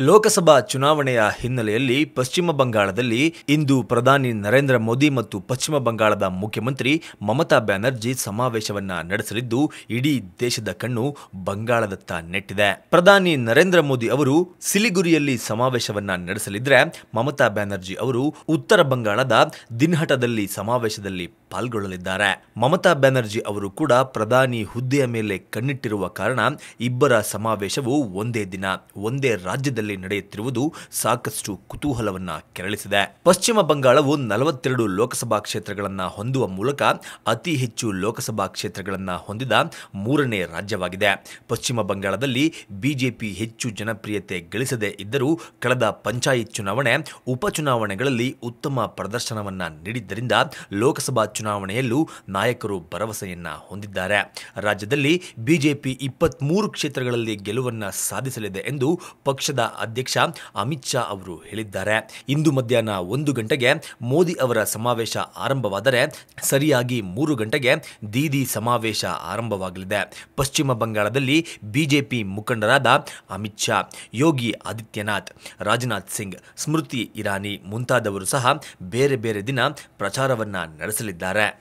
ಲೋಕಸಭಾ ಚುನಾವಣೆಯ ಹಿನ್ನೆಲೆಯಲ್ಲಿ ಪಶ್ಚಿಮ ಬಂಗಾಳದಲ್ಲಿ ಇಂದು ಪ್ರಧಾನಿ ನರೇಂದ್ರ ಮೋದಿ ಮತ್ತು ಪಶ್ಚಿಮ ಬಂಗಾಳದ ಮುಖ್ಯಮಂತ್ರಿ ಮಮತಾ ಬ್ಯಾನರ್ಜಿ ಸಮಾವೇಶವನ್ನ ನಡೆಸಲಿದ್ದು, ಇಡೀ ದೇಶದ ಕಣ್ಣು ಬಂಗಾಳದತ್ತ ನೆಟ್ಟಿದೆ. ಪ್ರಧಾನಿ ನರೇಂದ್ರ ಮೋದಿ ಅವರು ಸಿಲಿಗುರಿಯಲ್ಲಿ ಸಮಾವೇಶವನ್ನ ನಡೆಸಲಿದ್ರೆ ಮಮತಾ ಬ್ಯಾನರ್ಜಿ ಅವರು ಉತ್ತರ ಬಂಗಾಳದ ದಿನ್ಹಟದಲ್ಲಿ ಸಮಾವೇಶದಲ್ಲಿ ಪಾಲ್ಗೊಳ್ಳಲಿದ್ದಾರೆ. ಮಮತಾ ಬ್ಯಾನರ್ಜಿ ಅವರು ಕೂಡ ಪ್ರಧಾನಿ ಹುದ್ದೆಯ ಮೇಲೆ ಕಣ್ಣಿಟ್ಟಿರುವ ಕಾರಣ ಇಬ್ಬರ ಸಮಾವೇಶವು ಒಂದೇ ದಿನ, ಒಂದೇ ರಾಜ್ಯದಲ್ಲಿ ನಡೆಯುತ್ತಿರುವುದು ಸಾಕಷ್ಟು ಕುತೂಹಲವನ್ನ ಕೆರಳಿಸಿದೆ. ಪಶ್ಚಿಮ ಬಂಗಾಳವು ನಲವತ್ತೆರಡು ಲೋಕಸಭಾ ಕ್ಷೇತ್ರಗಳನ್ನ ಹೊಂದುವ ಮೂಲಕ ಅತಿ ಹೆಚ್ಚು ಲೋಕಸಭಾ ಕ್ಷೇತ್ರಗಳನ್ನ ಹೊಂದಿದ ಮೂರನೇ ರಾಜ್ಯವಾಗಿದೆ. ಪಶ್ಚಿಮ ಬಂಗಾಳದಲ್ಲಿ ಬಿಜೆಪಿ ಹೆಚ್ಚು ಜನಪ್ರಿಯತೆ ಗಳಿಸದೇ ಇದ್ದರೂ ಕಳೆದ ಪಂಚಾಯತ್ ಚುನಾವಣೆ ಉಪಚುನಾವಣೆಗಳಲ್ಲಿ ಉತ್ತಮ ಪ್ರದರ್ಶನವನ್ನ ನೀಡಿದ್ದರಿಂದ ಲೋಕಸಭಾ ಚುನಾವಣೆಯಲ್ಲೂ ನಾಯಕರು ಭರವಸೆಯನ್ನ ಹೊಂದಿದ್ದಾರೆ. ರಾಜ್ಯದಲ್ಲಿ ಬಿಜೆಪಿ ಇಪ್ಪತ್ಮೂರು ಕ್ಷೇತ್ರಗಳಲ್ಲಿ ಗೆಲುವನ್ನು ಸಾಧಿಸಲಿದೆ ಎಂದು ಪಕ್ಷದ ಅಧ್ಯಕ್ಷ ಅಮಿತ್ ಶಾ ಅವರು ಹೇಳಿದ್ದಾರೆ. ಇಂದು ಮಧ್ಯಾಹ್ನ ಒಂದು ಗಂಟೆಗೆ ಮೋದಿ ಅವರ ಸಮಾವೇಶ ಆರಂಭವಾದರೆ ಸರಿಯಾಗಿ ಮೂರು ಗಂಟೆಗೆ ದೀದಿ ಸಮಾವೇಶ ಆರಂಭವಾಗಲಿದೆ. ಪಶ್ಚಿಮ ಬಂಗಾಳದಲ್ಲಿ ಬಿಜೆಪಿ ಮುಖಂಡರಾದ ಅಮಿತ್ ಶಾ, ಯೋಗಿ ಆದಿತ್ಯನಾಥ್, ರಾಜನಾಥ್ ಸಿಂಗ್, ಸ್ಮೃತಿ ಇರಾನಿ ಮುಂತಾದವರು ಸಹ ಬೇರೆ ಬೇರೆ ದಿನ ಪ್ರಚಾರವನ್ನ ನಡೆಸಲಿದ್ದಾರೆ. saudara.